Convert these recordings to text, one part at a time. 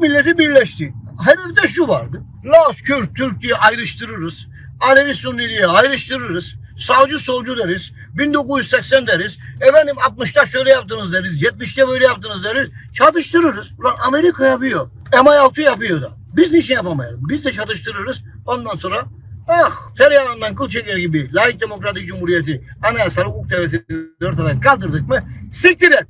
milleti birleşti. Hedefte şu vardı. Laz, Kürt, Türk diye ayrıştırırız. Alevi, Sunni diye ayrıştırırız. Sağcı, solcu deriz. 1980 deriz. Efendim 60'ta şöyle yaptınız deriz. 70'te böyle yaptınız deriz. Çatıştırırız. Ulan Amerika yapıyor. MI6 yapıyor da. Biz niçin yapamayalım? Biz de çatıştırırız. Ondan sonra ah tereyağından kıl çeker gibi layık demokratik cumhuriyeti anayasal hukuk devletini ortadan kaldırdık mı siktir et.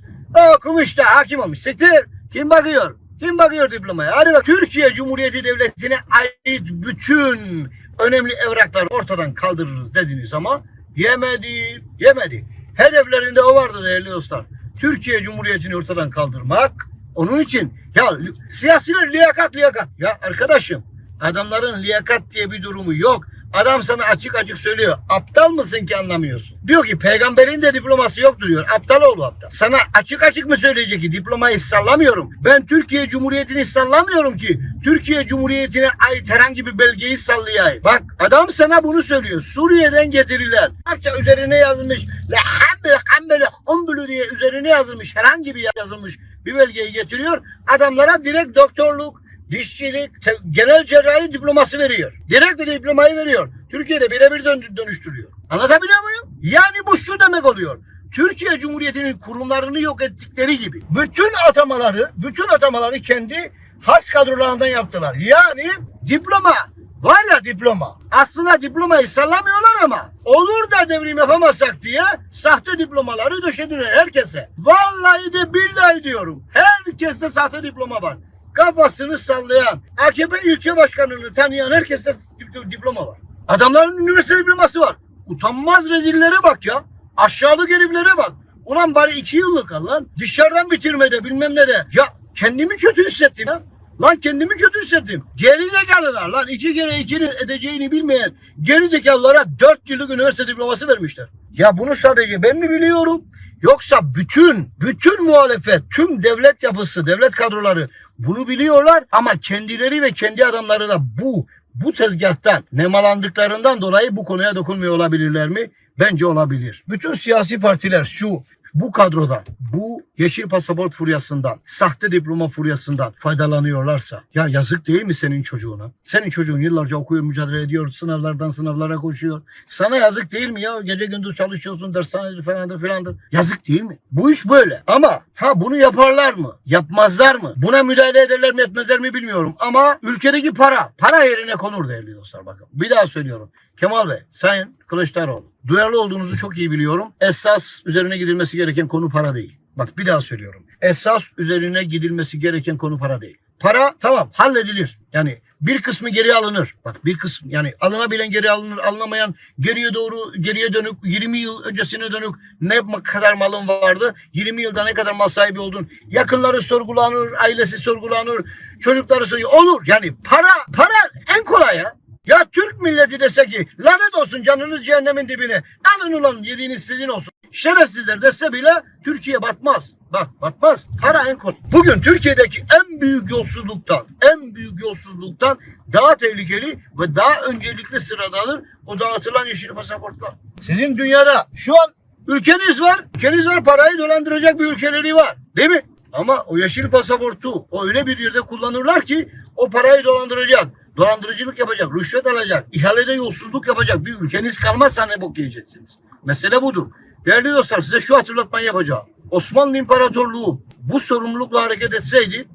Okumuş da hakim olmuş. Siktir. Kim bakıyor? Kim bakıyor diplomaya? Hadi bak. Türkiye Cumhuriyeti Devleti'ne ait bütün önemli evrakları ortadan kaldırırız dediniz ama yemedi. Yemedi. Hedeflerinde o vardı değerli dostlar. Türkiye Cumhuriyeti'ni ortadan kaldırmak. Onun için ya siyasiler liyakat liyakat. Ya arkadaşım adamların liyakat diye bir durumu yok. Adam sana açık açık söylüyor. Aptal mısın ki anlamıyorsun? Diyor ki peygamberin de diploması yoktur diyor. Aptal oğlu aptal. Sana açık açık mı söyleyecek ki diplomayı sallamıyorum. Ben Türkiye Cumhuriyeti'ni sallamıyorum ki. Türkiye Cumhuriyeti'ne ait herhangi bir belgeyi sallayayım. Bak adam sana bunu söylüyor. Suriye'den getirilen. Arapça üzerine yazılmış. Lehambe hambele umbulu diye üzerine yazılmış. Herhangi bir yazılmış bir belgeyi getiriyor. Adamlara direkt doktorluk, dişçilik, genel cerrahi diploması veriyor. Direkt bir diplomayı veriyor. Türkiye'de birebir dön- dönüştürüyor. Anlatabiliyor muyum? Yani bu şu demek oluyor. Türkiye Cumhuriyeti'nin kurumlarını yok ettikleri gibi bütün atamaları, bütün atamaları kendi has kadrolarından yaptılar. Yani diploma var ya diploma. Aslında diplomayı sallamıyorlar ama olur da devrim yapamazsak diye sahte diplomaları döşediler herkese. Vallahi de billahi diyorum. Herkeste sahte diploma var kafasını sallayan, AKP ilçe başkanını tanıyan herkeste dip- diploma var. Adamların üniversite diploması var. Utanmaz rezillere bak ya. Aşağılık heriflere bak. Ulan bari iki yıllık al lan. Dışarıdan bitirmede bilmem ne de. Ya kendimi kötü hissettim ya. Lan kendimi kötü hissettim. Geri zekalılar lan. iki kere ikinin edeceğini bilmeyen geri zekalılara dört yıllık üniversite diploması vermişler. Ya bunu sadece ben mi biliyorum? Yoksa bütün, bütün muhalefet, tüm devlet yapısı, devlet kadroları bunu biliyorlar ama kendileri ve kendi adamları da bu, bu tezgahtan nemalandıklarından dolayı bu konuya dokunmuyor olabilirler mi? Bence olabilir. Bütün siyasi partiler şu, bu kadrodan, bu yeşil pasaport furyasından, sahte diploma furyasından faydalanıyorlarsa ya yazık değil mi senin çocuğuna? Senin çocuğun yıllarca okuyor, mücadele ediyor, sınavlardan sınavlara koşuyor. Sana yazık değil mi ya? Gece gündüz çalışıyorsun, dershanedir falandır filandır. Yazık değil mi? Bu iş böyle. Ama ha bunu yaparlar mı? Yapmazlar mı? Buna müdahale ederler mi etmezler mi bilmiyorum. Ama ülkedeki para, para yerine konur değerli dostlar bakın. Bir daha söylüyorum. Kemal Bey, Sayın Kılıçdaroğlu. Duyarlı olduğunuzu çok iyi biliyorum. Esas üzerine gidilmesi gereken konu para değil. Bak bir daha söylüyorum. Esas üzerine gidilmesi gereken konu para değil. Para tamam halledilir. Yani bir kısmı geri alınır. Bak bir kısmı yani alınabilen geri alınır, alınamayan geriye doğru geriye dönük 20 yıl öncesine dönük ne kadar malın vardı? 20 yılda ne kadar mal sahibi oldun? Yakınları sorgulanır, ailesi sorgulanır, çocukları sorgulanır. Olur. Yani para para en kolay ya. Ya Türk milleti dese ki lanet olsun canınız cehennemin dibine. Alın ulan yediğiniz sizin olsun. Şerefsizler dese bile Türkiye batmaz. Bak batmaz. Para en kolay. Bugün Türkiye'deki en büyük yolsuzluktan, en büyük yolsuzluktan daha tehlikeli ve daha öncelikli sıradadır o dağıtılan yeşil pasaportlar. Sizin dünyada şu an ülkeniz var. Ülkeniz var parayı dolandıracak bir ülkeleri var. Değil mi? Ama o yeşil pasaportu o öyle bir yerde kullanırlar ki o parayı dolandıracak. Dolandırıcılık yapacak, rüşvet alacak, ihalede yolsuzluk yapacak bir ülkeniz kalmazsa ne bok yiyeceksiniz? Mesele budur. Değerli dostlar size şu hatırlatmayı yapacağım. Osmanlı İmparatorluğu bu sorumlulukla hareket etseydi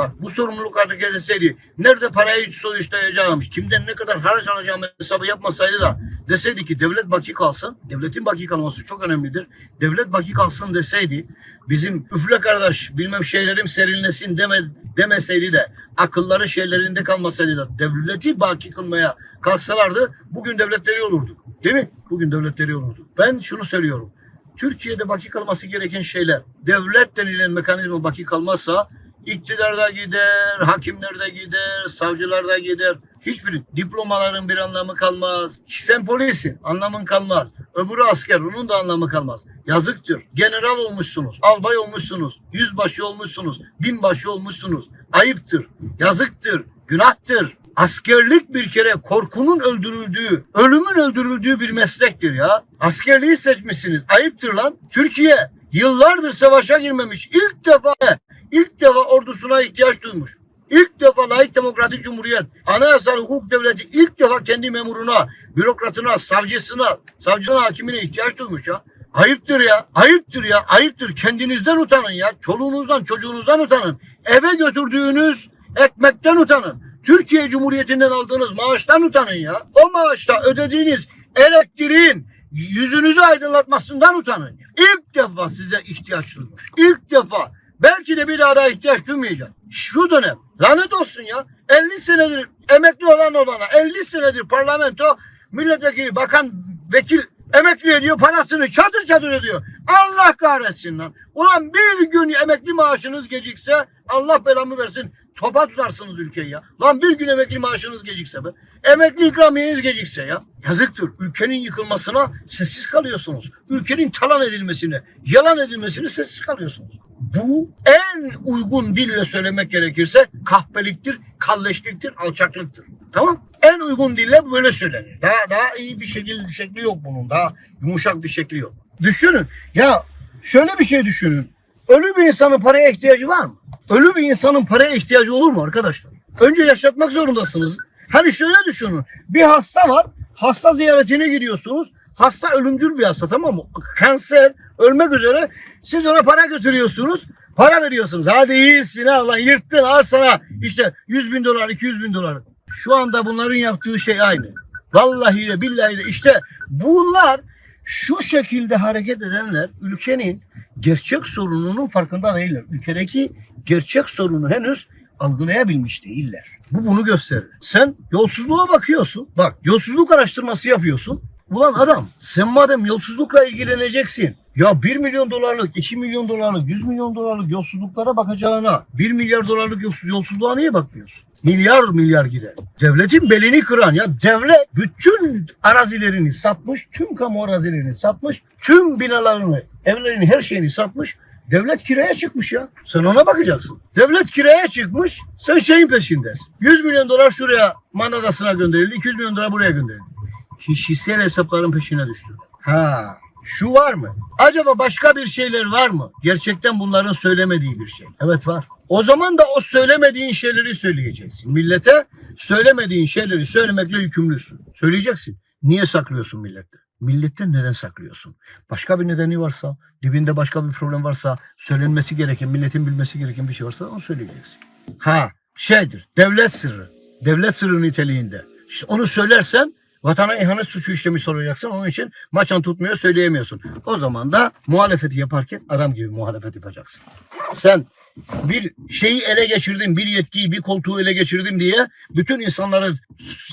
Bak bu sorumluluk hareket etseydi nerede parayı soyuşturacağım, kimden ne kadar haraç alacağım hesabı yapmasaydı da deseydi ki devlet baki kalsın, devletin baki kalması çok önemlidir. Devlet baki kalsın deseydi bizim üfle kardeş bilmem şeylerim serinlesin deme, demeseydi de akılları şeylerinde kalmasaydı da devleti baki kılmaya kalksalardı bugün devletleri olurdu. Değil mi? Bugün devletleri olurdu. Ben şunu söylüyorum. Türkiye'de baki kalması gereken şeyler devlet denilen mekanizma baki kalmazsa iktidarda gider, hakimler de gider, savcılar da gider. Hiçbir diplomaların bir anlamı kalmaz. Sen polisin, anlamın kalmaz. Öbürü asker, onun da anlamı kalmaz. Yazıktır. General olmuşsunuz, albay olmuşsunuz, yüzbaşı olmuşsunuz, binbaşı olmuşsunuz. Ayıptır, yazıktır, günahtır. Askerlik bir kere korkunun öldürüldüğü, ölümün öldürüldüğü bir meslektir ya. Askerliği seçmişsiniz. Ayıptır lan. Türkiye yıllardır savaşa girmemiş. İlk defa ilk defa ordusuna ihtiyaç duymuş. İlk defa layık demokratik cumhuriyet, anayasal hukuk devleti ilk defa kendi memuruna, bürokratına, savcısına, savcısına, hakimine ihtiyaç duymuş ya. Ayıptır ya, ayıptır ya, ayıptır. Kendinizden utanın ya. Çoluğunuzdan, çocuğunuzdan utanın. Eve götürdüğünüz ekmekten utanın. Türkiye Cumhuriyeti'nden aldığınız maaştan utanın ya. O maaşta ödediğiniz elektriğin yüzünüzü aydınlatmasından utanın ya. İlk defa size ihtiyaç duymuş. İlk defa. Belki de bir daha da ihtiyaç duymayacak. Şu dönem lanet olsun ya. 50 senedir emekli olan olana 50 senedir parlamento milletvekili, bakan, vekil emekli ediyor parasını çatır çatır ediyor. Allah kahretsin lan. Ulan bir gün emekli maaşınız gecikse Allah belamı versin topa tutarsınız ülkeyi ya. Lan bir gün emekli maaşınız gecikse be. Emekli ikramiyeniz gecikse ya. Yazıktır. Ülkenin yıkılmasına sessiz kalıyorsunuz. Ülkenin talan edilmesine, yalan edilmesine sessiz kalıyorsunuz. Bu en uygun dille söylemek gerekirse kahpeliktir, kalleşliktir, alçaklıktır. Tamam? En uygun dille böyle söylenir. Daha daha iyi bir şekil şekli yok bunun. Daha yumuşak bir şekli yok. Düşünün. Ya şöyle bir şey düşünün. Ölü bir insanın paraya ihtiyacı var mı? Ölü bir insanın paraya ihtiyacı olur mu arkadaşlar? Önce yaşatmak zorundasınız. Hani şöyle düşünün. Bir hasta var. Hasta ziyaretine gidiyorsunuz. Hasta ölümcül bir hasta tamam mı? Kanser, ölmek üzere. Siz ona para götürüyorsunuz. Para veriyorsunuz. Hadi iyisin ha lan yırttın al sana işte 100 bin dolar 200 bin dolar. Şu anda bunların yaptığı şey aynı. Vallahi de billahi de işte bunlar şu şekilde hareket edenler ülkenin gerçek sorununun farkında değiller. Ülkedeki gerçek sorunu henüz algılayabilmiş değiller. Bu bunu gösterir. Sen yolsuzluğa bakıyorsun. Bak yolsuzluk araştırması yapıyorsun. Ulan adam sen madem yolsuzlukla ilgileneceksin. Ya 1 milyon dolarlık, 2 milyon dolarlık, 100 milyon dolarlık yolsuzluklara bakacağına 1 milyar dolarlık yolsuz, yolsuzluğa niye bakmıyorsun? Milyar milyar gider. Devletin belini kıran ya devlet bütün arazilerini satmış, tüm kamu arazilerini satmış, tüm binalarını, evlerini, her şeyini satmış. Devlet kiraya çıkmış ya. Sen ona bakacaksın. Devlet kiraya çıkmış. Sen şeyin peşindesin. 100 milyon dolar şuraya Manadası'na gönderildi. 200 milyon dolar buraya gönderildi. Kişisel hesapların peşine düştü. Ha, şu var mı? Acaba başka bir şeyler var mı? Gerçekten bunların söylemediği bir şey. Evet var. O zaman da o söylemediğin şeyleri söyleyeceksin. Millete söylemediğin şeyleri söylemekle yükümlüsün. Söyleyeceksin. Niye saklıyorsun millette? Milletten neden saklıyorsun? Başka bir nedeni varsa, dibinde başka bir problem varsa, söylenmesi gereken, milletin bilmesi gereken bir şey varsa onu söyleyeceksin. Ha, şeydir, devlet sırrı. Devlet sırrı niteliğinde. İşte onu söylersen vatana ihanet suçu işlemiş olacaksın. Onun için maçan tutmuyor söyleyemiyorsun. O zaman da muhalefeti yaparken adam gibi muhalefet yapacaksın. Sen bir şeyi ele geçirdin, bir yetkiyi, bir koltuğu ele geçirdim diye bütün insanları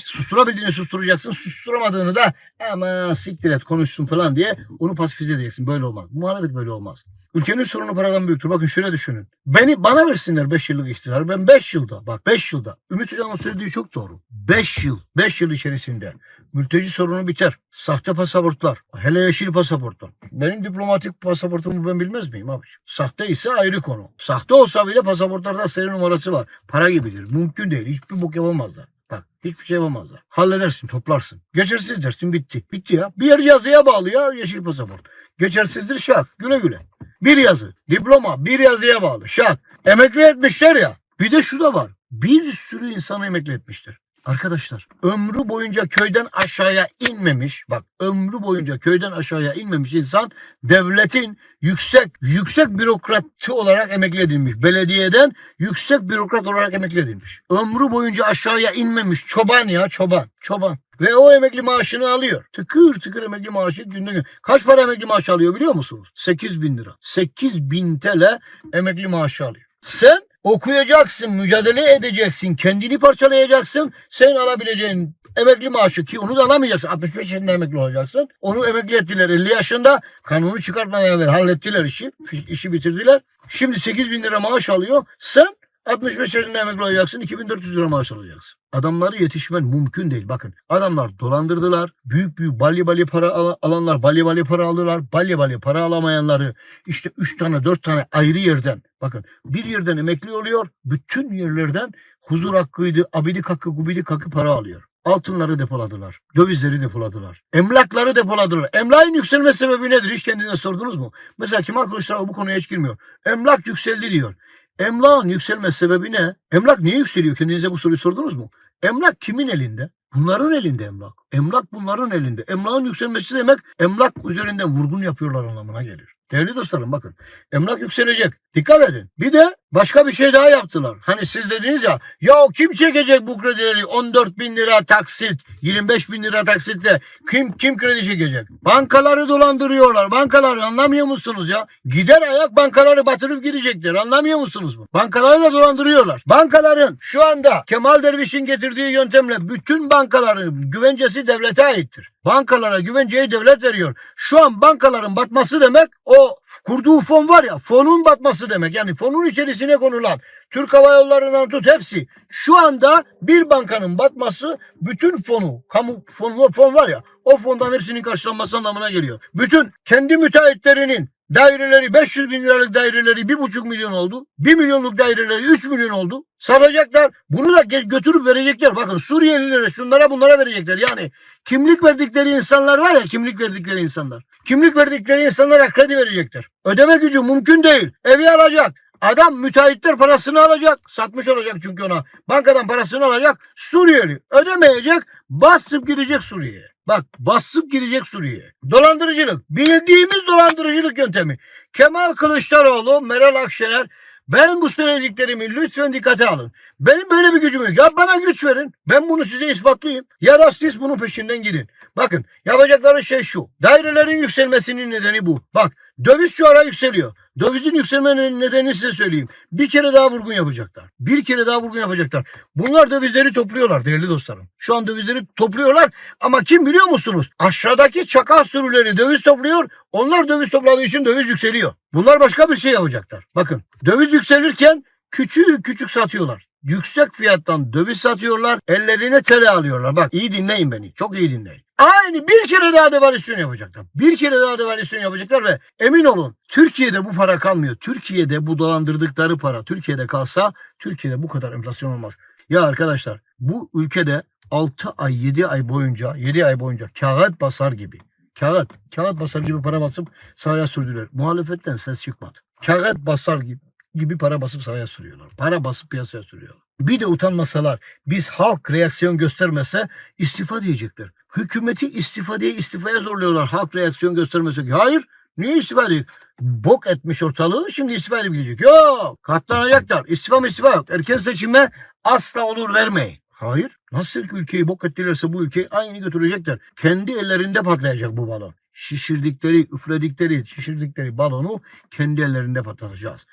susturabildiğini susturacaksın. Susturamadığını da ama siktir et konuşsun falan diye onu pasifize edeceksin. Böyle olmaz. Muhalefet böyle olmaz. Ülkenin sorunu paradan büyüktür. Bakın şöyle düşünün. Beni bana versinler 5 yıllık iktidarı. Ben 5 yılda bak 5 yılda. Ümit Hoca'nın söylediği çok doğru. 5 yıl. 5 yıl içerisinde mülteci sorunu biter. Sahte pasaportlar. Hele yeşil pasaportlar. Benim diplomatik pasaportumu ben bilmez miyim abi? Sahte ise ayrı konu. Sahte olsa bile pasaportlarda seri numarası var. Para gibidir. Mümkün değil. Hiçbir bok yapamazlar. Bak hiçbir şey yapamazlar. Halledersin, toplarsın. Geçersiz dersin bitti. Bitti ya. Bir yer yazıya bağlı ya yeşil pasaport. Geçersizdir şak. Güle güle. Bir yazı, diploma, bir yazıya bağlı. Şak. Emekli etmişler ya. Bir de şu da var. Bir sürü insanı emekli etmişler. Arkadaşlar ömrü boyunca köyden aşağıya inmemiş bak ömrü boyunca köyden aşağıya inmemiş insan devletin yüksek yüksek bürokratı olarak emekli edilmiş. Belediyeden yüksek bürokrat olarak emekli edilmiş. Ömrü boyunca aşağıya inmemiş çoban ya çoban çoban. Ve o emekli maaşını alıyor. Tıkır tıkır emekli maaşı günde gün. Kaç para emekli maaşı alıyor biliyor musunuz? 8 bin lira. 8 bin TL emekli maaşı alıyor. Sen okuyacaksın, mücadele edeceksin, kendini parçalayacaksın. Sen alabileceğin emekli maaşı ki onu da alamayacaksın. 65 yaşında emekli olacaksın. Onu emekli ettiler 50 yaşında. Kanunu çıkartmadan evvel hallettiler işi. işi bitirdiler. Şimdi 8 bin lira maaş alıyor. Sen 65 yaşında emekli olacaksın. 2400 lira maaş alacaksın. Adamları yetişmen mümkün değil. Bakın adamlar dolandırdılar. Büyük büyük balya balya para al- alanlar balya balya para alırlar. Balya balya para alamayanları işte 3 tane 4 tane ayrı yerden bakın bir yerden emekli oluyor. Bütün yerlerden huzur hakkıydı, abidik hakkı, gubidik hakkı para alıyor. Altınları depoladılar. Dövizleri depoladılar. Emlakları depoladılar. Emlakın yükselme sebebi nedir? Hiç kendine sordunuz mu? Mesela Kemal Kılıçdaroğlu bu konuya hiç girmiyor. Emlak yükseldi diyor. Emlakın yükselme sebebi ne? Emlak niye yükseliyor? Kendinize bu soruyu sordunuz mu? Emlak kimin elinde? Bunların elinde emlak. Emlak bunların elinde. Emlakın yükselmesi demek emlak üzerinden vurgun yapıyorlar anlamına gelir. Değerli dostlarım bakın. Emlak yükselecek. Dikkat edin. Bir de başka bir şey daha yaptılar. Hani siz dediniz ya ya kim çekecek bu kredileri? 14 bin lira taksit, 25 bin lira taksitle kim kim kredi çekecek? Bankaları dolandırıyorlar. Bankaları anlamıyor musunuz ya? Gider ayak bankaları batırıp gidecekler. Anlamıyor musunuz bu? Bankaları da dolandırıyorlar. Bankaların şu anda Kemal Derviş'in getirdiği yöntemle bütün bankaların güvencesi devlete aittir. Bankalara güvenceyi devlet veriyor. Şu an bankaların batması demek o kurduğu fon var ya fonun batması demek. Yani fonun içerisine konulan Türk Hava Yolları'ndan tut hepsi. Şu anda bir bankanın batması bütün fonu, kamu fonu, fon var ya o fondan hepsinin karşılanması anlamına geliyor. Bütün kendi müteahhitlerinin daireleri 500 bin liralık daireleri 1,5 milyon oldu. 1 milyonluk daireleri 3 milyon oldu. Satacaklar. Bunu da götürüp verecekler. Bakın Suriyelilere şunlara bunlara verecekler. Yani kimlik verdikleri insanlar var ya kimlik verdikleri insanlar. Kimlik verdikleri insanlara kredi verecekler. Ödeme gücü mümkün değil. Evi alacak. Adam müteahhitler parasını alacak. Satmış olacak çünkü ona. Bankadan parasını alacak. Suriyeli ödemeyecek. Basıp gidecek Suriye'ye. Bak basıp gidecek Suriye'ye. Dolandırıcılık. Bildiğimiz dolandırıcılık yöntemi. Kemal Kılıçdaroğlu, Meral Akşener ben bu söylediklerimi lütfen dikkate alın. Benim böyle bir gücüm yok. Ya bana güç verin. Ben bunu size ispatlayayım. Ya da siz bunun peşinden gidin. Bakın yapacakları şey şu. Dairelerin yükselmesinin nedeni bu. Bak döviz şu ara yükseliyor. Dövizin yükselmenin nedenini size söyleyeyim. Bir kere daha vurgun yapacaklar. Bir kere daha vurgun yapacaklar. Bunlar dövizleri topluyorlar değerli dostlarım. Şu an dövizleri topluyorlar ama kim biliyor musunuz? Aşağıdaki çakal sürüleri döviz topluyor. Onlar döviz topladığı için döviz yükseliyor. Bunlar başka bir şey yapacaklar. Bakın döviz yükselirken küçük küçük satıyorlar. Yüksek fiyattan döviz satıyorlar. Ellerine tele alıyorlar. Bak iyi dinleyin beni. Çok iyi dinleyin. Aynı bir kere daha devalüasyon yapacaklar. Bir kere daha devalüasyon yapacaklar ve emin olun Türkiye'de bu para kalmıyor. Türkiye'de bu dolandırdıkları para Türkiye'de kalsa Türkiye'de bu kadar enflasyon olmaz. Ya arkadaşlar bu ülkede 6 ay 7 ay boyunca 7 ay boyunca kağıt basar gibi kağıt kağıt basar gibi para basıp sahaya sürdüler. Muhalefetten ses çıkmadı. Kağıt basar gibi gibi para basıp sahaya sürüyorlar. Para basıp piyasaya sürüyorlar. Bir de utanmasalar biz halk reaksiyon göstermese istifa diyecekler. Hükümeti istifa diye istifaya zorluyorlar. Halk reaksiyon göstermese. Hayır. Niye istifa edecek? Bok etmiş ortalığı şimdi istifa edebilecek. Yok. Katlanacaklar. İstifa mı istifa yok. Erken seçime asla olur vermeyin. Hayır. Nasıl ki ülkeyi bok ettilerse bu ülkeyi aynı götürecekler. Kendi ellerinde patlayacak bu balon. Şişirdikleri, üfledikleri, şişirdikleri balonu kendi ellerinde patlatacağız.